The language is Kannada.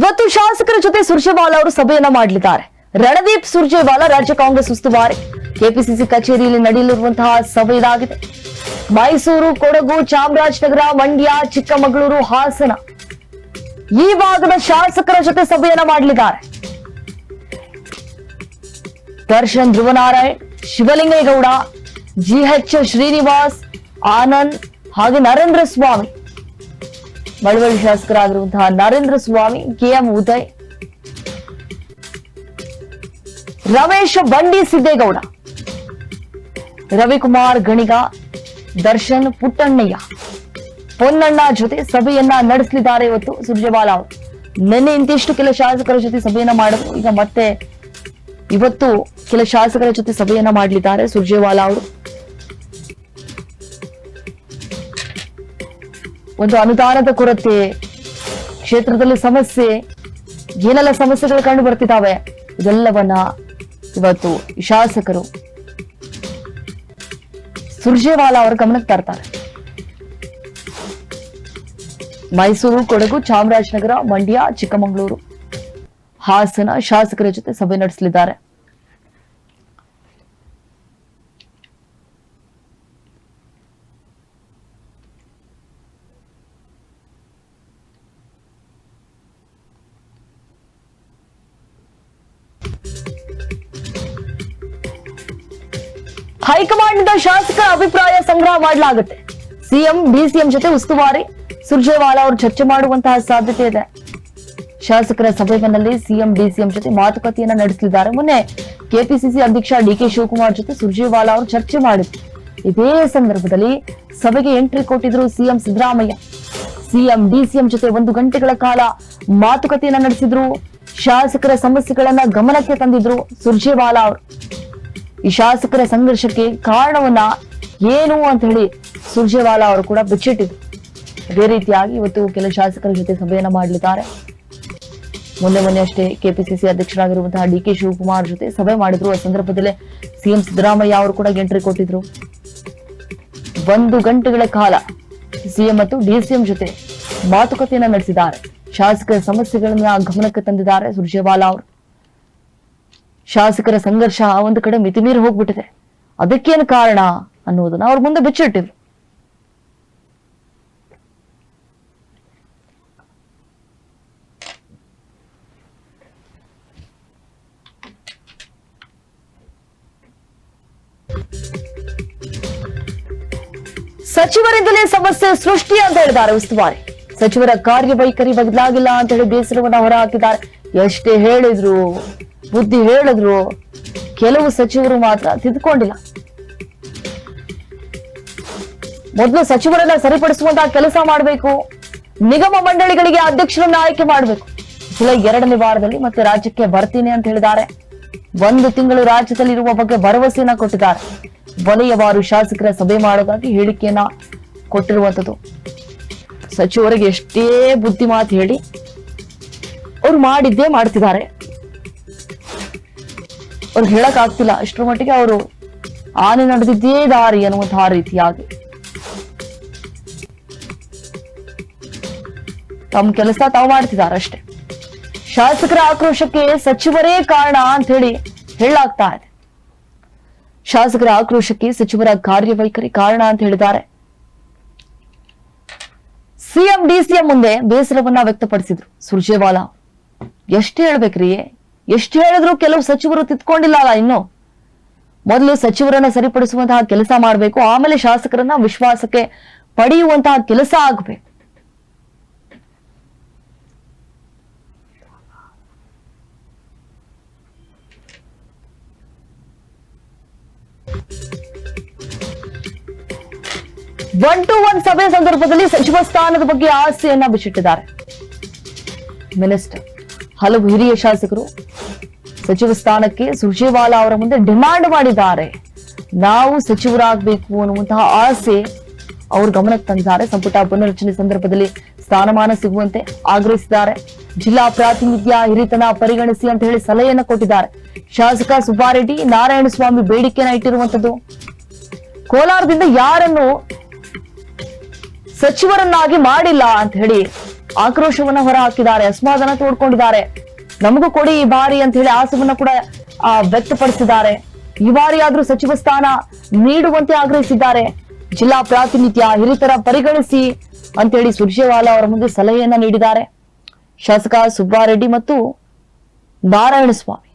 ಇವತ್ತು ಶಾಸಕರ ಜೊತೆ ಸುರ್ಜೇವಾಲ ಅವರು ಸಭೆಯನ್ನ ಮಾಡಲಿದ್ದಾರೆ. ರಣದೀಪ್ ಸುರ್ಜೇವಾಲಾ ರಾಜ್ಯ ಕಾಂಗ್ರೆಸ್ ಉಸ್ತುವಾರಿ. ಕೆಪಿಸಿಸಿ ಕಚೇರಿಯಲ್ಲಿ ನಡೆಯಲಿರುವಂತಹ ಸಭೆ ಇದಾಗಿದೆ. ಮೈಸೂರು, ಕೊಡಗು, ಚಾಮರಾಜನಗರ, ಮಂಡ್ಯ, ಚಿಕ್ಕಮಗಳೂರು, ಹಾಸನ. ಈ ಭಾಗದ ಶಾಸಕರ ಜೊತೆ ಸಭೆಯನ್ನ ಮಾಡಲಿದ್ದಾರೆ. ದರ್ಶನ್ ಧ್ರುವನಾರಾಯಣ್, ಶಿವಲಿಂಗೇಗೌಡ ಜಿಎಚ್ ಶ್ರೀನಿವಾಸ್, ಆನಂದ್ ಹಾಗೆ ನರೇಂದ್ರ ಸ್ವಾಮಿ. ಮಳವಳ್ಳಿ ಶಾಸಕರಾಗಿರುವಂತಹ ನರೇಂದ್ರ ಸ್ವಾಮಿ, ಕೆಎಂ ಉದಯ್, ರಮೇಶ್ ಬಂಡಿ ಸಿದ್ದೇಗೌಡ, ರವಿಕುಮಾರ್ ಗಣಿಗ, ದರ್ಶನ್ ಪುಟ್ಟಣ್ಣಯ್ಯ. ಪೊನ್ನಣ್ಣ ಜೊತೆ ಸಭೆಯನ್ನ ನಡೆಸಲಿದ್ದಾರೆ ಇವತ್ತು ಸುರ್ಜೇವಾಲಾ ಅವರು. ನಿನ್ನೆ ಇಂತಿಷ್ಟು ಕೆಲ ಶಾಸಕರ ಜೊತೆ ಸಭೆಯನ್ನ ಮಾಡಿದ್ರು. ಈಗ ಮತ್ತೆ ಇವತ್ತು ಕೆಲ ಶಾಸಕರ ಜೊತೆ ಸಭೆಯನ್ನ ಮಾಡಲಿದ್ದಾರೆ ಸುರ್ಜೇವಾಲಾ ಅವರು. ಒಂದು ಅನುದಾನದ ಕೊರತೆ, ಕ್ಷೇತ್ರದಲ್ಲಿ ಸಮಸ್ಯೆ, ಏನೆಲ್ಲ ಸಮಸ್ಯೆಗಳು ಕಂಡು ಬರ್ತಿದ್ದಾವೆ, ಇದೆಲ್ಲವನ್ನ ಇವತ್ತು ಶಾಸಕರು ಸುರ್ಜೇವಾಲಾ ಅವರ ಗಮನಕ್ಕೆ ತರ್ತಾರೆ. ಮೈಸೂರು, ಕೊಡಗು, ಚಾಮರಾಜನಗರ, ಮಂಡ್ಯ, ಚಿಕ್ಕಮಗಳೂರು ಹಾಸನ ಶಾಸಕರ ಜೊತೆ ಸಭೆ ನಡೆಸಲಿದ್ದಾರೆ. ಹೈಕಮಾಂಡ್ನಿಂದ ಶಾಸಕರ ಅಭಿಪ್ರಾಯ ಸಂಗ್ರಹ ಮಾಡಲಾಗುತ್ತೆ. ಸಿಎಂ ಡಿಸಿಎಂ ಜೊತೆ ಉಸ್ತುವಾರಿ. ಸುರ್ಜೇವಾಲಾ ಅವರು ಚರ್ಚೆ ಮಾಡುವಂತಹ ಸಾಧ್ಯತೆ ಇದೆ. ಶಾಸಕರ ಸಭೆಯಲ್ಲಿ ಸಿಎಂ ಡಿಸಿಎಂ ಜೊತೆ ಮಾತುಕತೆಯನ್ನ ನಡೆಸಲಿದ್ದಾರೆ ಮೊನ್ನೆ ಕೆಪಿಸಿಸಿ ಅಧ್ಯಕ್ಷ ಡಿಕೆ ಶಿವಕುಮಾರ್ ಜೊತೆ ಸುರ್ಜೇವಾಲಾ ಅವರು ಚರ್ಚೆ ಮಾಡಿದ್ರು. ಇದೇ ಸಂದರ್ಭದಲ್ಲಿ ಸಭೆಗೆ ಎಂಟ್ರಿ ಕೊಟ್ಟಿದ್ರು ಸಿಎಂ ಸಿದ್ದರಾಮಯ್ಯ. ಸಿಎಂ ಡಿಸಿಎಂ ಜೊತೆ ಒಂದು ಗಂಟೆಗಳ ಕಾಲ ಮಾತುಕತೆಯನ್ನ ನಡೆಸಿದ್ರು. ಶಾಸಕರ ಸಮಸ್ಯೆಗಳನ್ನ ಗಮನಕ್ಕೆ ತಂದಿದ್ರು ಸುರ್ಜೇವಾಲಾ ಅವರು. ಈ ಶಾಸಕರ ಸಂಘರ್ಷಕ್ಕೆ ಕಾರಣವನ್ನ ಏನು ಅಂತ ಹೇಳಿ ಸುರ್ಜೇವಾಲಾ ಅವರು ಕೂಡ ಬಿಚ್ಚಿಟ್ಟಿದ್ರು. ಅದೇ ರೀತಿಯಾಗಿ ಇವತ್ತು ಕೆಲ ಶಾಸಕರ ಜೊತೆ ಸಭೆಯನ್ನ ಮಾಡಲಿದ್ದಾರೆ. ಮೊನ್ನೆ ಮೊನ್ನೆ ಅಷ್ಟೇ ಕೆಪಿಸಿಸಿ ಅಧ್ಯಕ್ಷರಾಗಿರುವಂತಹ ಡಿ ಕೆ ಶಿವಕುಮಾರ್ ಜೊತೆ ಸಭೆ ಮಾಡಿದ್ರು. ಆ ಸಂದರ್ಭದಲ್ಲೇ ಸಿಎಂ ಸಿದ್ದರಾಮಯ್ಯ ಅವರು ಕೂಡ ಎಂಟ್ರಿ ಕೊಟ್ಟಿದ್ರು. ಒಂದು ಗಂಟೆಗಳ ಕಾಲ ಸಿಎಂ ಮತ್ತು ಡಿಸಿಎಂ ಜೊತೆ ಮಾತುಕತೆಯನ್ನ ನಡೆಸಿದ್ದಾರೆ. ಶಾಸಕರ ಸಮಸ್ಯೆಗಳನ್ನ ಗಮನಕ್ಕೆ ತಂದಿದ್ದಾರೆ ಸುರ್ಜೇವಾಲಾ ಅವರು. ಶಾಸಕರ ಸಂಘರ್ಷ ಒಂದು ಕಡೆ ಮಿತಿಮೀರಿ ಹೋಗ್ಬಿಟ್ಟಿದೆ. ಅದಕ್ಕೇನು ಕಾರಣ ಅನ್ನುವುದನ್ನು ಅವ್ರ ಮುಂದೆ ಬಿಚ್ಚಿಟ್ಟಿದ್ರು. ಸಚಿವರಿಂದಲೇ ಸಮಸ್ಯೆ ಸೃಷ್ಟಿ ಅಂತ ಹೇಳಿದ್ದಾರೆ ಉಸ್ತುವಾರಿ. ಸಚಿವರ ಕಾರ್ಯವೈಖರಿ ಬದಲಾಗಿಲ್ಲ ಅಂತ ಹೇಳಿ ಬೇಸರವನ್ನ ಹೊರಹಾಕಿದ್ದಾರೆ. ಎಷ್ಟೇ ಹೇಳಿದ್ರು ಬುದ್ಧಿ ಹೇಳಿದ್ರು ಕೆಲವು ಸಚಿವರು ಮಾತ್ರ ತಿದ್ಕೊಂಡಿಲ್ಲ. ಮೊದಲು ಸಚಿವರನ್ನ ಸರಿಪಡಿಸುವಂತಹ ಕೆಲಸ ಮಾಡಬೇಕು. ನಿಗಮ ಮಂಡಳಿಗಳಿಗೆ ಅಧ್ಯಕ್ಷರನ್ನ ಆಯ್ಕೆ ಮಾಡಬೇಕು. ಜುಲೈ ಎರಡನೇ ವಾರದಲ್ಲಿ ಮತ್ತೆ ರಾಜ್ಯಕ್ಕೆ ಬರ್ತೀನಿ ಅಂತ ಹೇಳಿದ್ದಾರೆ. ಒಂದು ತಿಂಗಳು ರಾಜ್ಯದಲ್ಲಿ ಇರುವ ಬಗ್ಗೆ ಭರವಸೆಯನ್ನ ಕೊಟ್ಟಿದ್ದಾರೆ. ವಲಯವಾರು ಶಾಸಕರ ಸಭೆ ಮಾಡೋದಾಗಿ ಹೇಳಿಕೆಯನ್ನ ಕೊಟ್ಟಿರುವಂಥದ್ದು. ಸಚಿವರಿಗೆ ಎಷ್ಟೇ ಬುದ್ಧಿ ಮಾತು ಹೇಳಿ, ಅವ್ರು ಮಾಡಿದ್ದೇ ಮಾಡ್ತಿದ್ದಾರೆ. ಅವ್ರಿಗೆ ಹೇಳಕ್ ಆಗ್ತಿಲ್ಲ. ಅಷ್ಟರ ಮಟ್ಟಿಗೆ ಅವರು ಆನೆ ನಡೆದಿದ್ದೇ ದಾರಿ ಅನ್ನುವಂತಹ ರೀತಿಯಾಗಿ ತಮ್ಮ ಕೆಲಸ ತಾವು ಮಾಡ್ತಿದ್ದಾರೆ ಅಷ್ಟೇ. ಶಾಸಕರ ಆಕ್ರೋಶಕ್ಕೆ ಸಚಿವರೇ ಕಾರಣ ಅಂತ ಹೇಳಿ ಹೇಳಾಗ್ತಾ ಇದೆ. ಶಾಸಕರ ಆಕ್ರೋಶಕ್ಕೆ ಸಚಿವರ ಕಾರ್ಯವೈಖರಿ ಕಾರಣ ಅಂತ ಹೇಳಿದ್ದಾರೆ. ಸಿಎಂ ಡಿಸಿಎಂ ಮುಂದೆ ಬೇಸರವನ್ನ ವ್ಯಕ್ತಪಡಿಸಿದ್ರು ಸುರ್ಜೇವಾಲಾ. ಎಷ್ಟು ಹೇಳ್ಬೇಕ್ರಿ? ಎಷ್ಟು ಹೇಳಿದ್ರು ಕೆಲವು ಸಚಿವರು ತಿದ್ಕೊಂಡಿಲ್ಲ ಅಲ್ಲ ಇನ್ನು. ಮೊದಲು ಸಚಿವರನ್ನ ಸರಿಪಡಿಸುವಂತಹ ಕೆಲಸ ಮಾಡಬೇಕು, ಆಮೇಲೆ ಶಾಸಕರನ್ನ ವಿಶ್ವಾಸಕ್ಕೆ ಪಡೆಯುವಂತಹ ಕೆಲಸ ಆಗಬೇಕು. ಒನ್ ಟು ಒನ್ ಸಭೆ ಸಂದರ್ಭದಲ್ಲಿ ಸಚಿವ ಸ್ಥಾನದ ಬಗ್ಗೆ ಆಸೆಯನ್ನ ಬಿಚ್ಚಿಟ್ಟಿದ್ದಾರೆ. ಮಿನಿಸ್ಟರ್ ಹಲವು ಹಿರಿಯ ಶಾಸಕರು ಸಚಿವ ಸ್ಥಾನಕ್ಕೆ ಸುರ್ಜೇವಾಲಾ ಅವರ ಮುಂದೆ ಡಿಮಾಂಡ್ ಮಾಡಿದ್ದಾರೆ. ನಾವು ಸಚಿವರಾಗಬೇಕು ಅನ್ನುವಂತಹ ಆಸೆ ಅವರು ಗಮನಕ್ಕೆ ತಂದಿದ್ದಾರೆ. ಸಂಪುಟ ಪುನರ್ರಚನೆ ಸಂದರ್ಭದಲ್ಲಿ ಸ್ಥಾನಮಾನ ಸಿಗುವಂತೆ ಆಗ್ರಹಿಸಿದ್ದಾರೆ. ಜಿಲ್ಲಾ ಪ್ರಾತಿನಿಧ್ಯ ಹಿರಿತನ ಪರಿಗಣಿಸಿ ಅಂತ ಹೇಳಿ ಸಲಹೆಯನ್ನು ಕೊಟ್ಟಿದ್ದಾರೆ. ಶಾಸಕ ಸುಬ್ಬಾರೆಡ್ಡಿ, ನಾರಾಯಣಸ್ವಾಮಿ ಬೇಡಿಕೆಯನ್ನ ಇಟ್ಟಿರುವಂತದ್ದು. ಕೋಲಾರದಿಂದ ಯಾರನ್ನು ಸಚಿವರನ್ನಾಗಿ ಮಾಡಿಲ್ಲ ಅಂತ ಹೇಳಿ ಆಕ್ರೋಶವನ್ನ ಹೊರ ಹಾಕಿದ್ದಾರೆ ಅಸಮಾಧಾನ ತೋಡ್ಕೊಂಡಿದ್ದಾರೆ. ನಮಗೂ ಕೊಡಿ ಈ ಬಾರಿ ಅಂತ ಹೇಳಿ ಆಸೆವನ್ನ ಕೂಡ ವ್ಯಕ್ತಪಡಿಸಿದ್ದಾರೆ. ಈ ಬಾರಿ ಆದ್ರೂ ಸಚಿವ ಸ್ಥಾನ ನೀಡುವಂತೆ ಆಗ್ರಹಿಸಿದ್ದಾರೆ. ಜಿಲ್ಲಾ ಪ್ರಾತಿನಿಧ್ಯ ಹಿರಿತರ ಪರಿಗಣಿಸಿ ಅಂತೇಳಿ ಸುರ್ಜೇವಾಲಾ ಅವರ ಮುಂದೆ ಸಲಹೆಯನ್ನ ನೀಡಿದ್ದಾರೆ. ಶಾಸಕ ಸುಬ್ಬಾರೆಡ್ಡಿ ಮತ್ತು ನಾರಾಯಣಸ್ವಾಮಿ.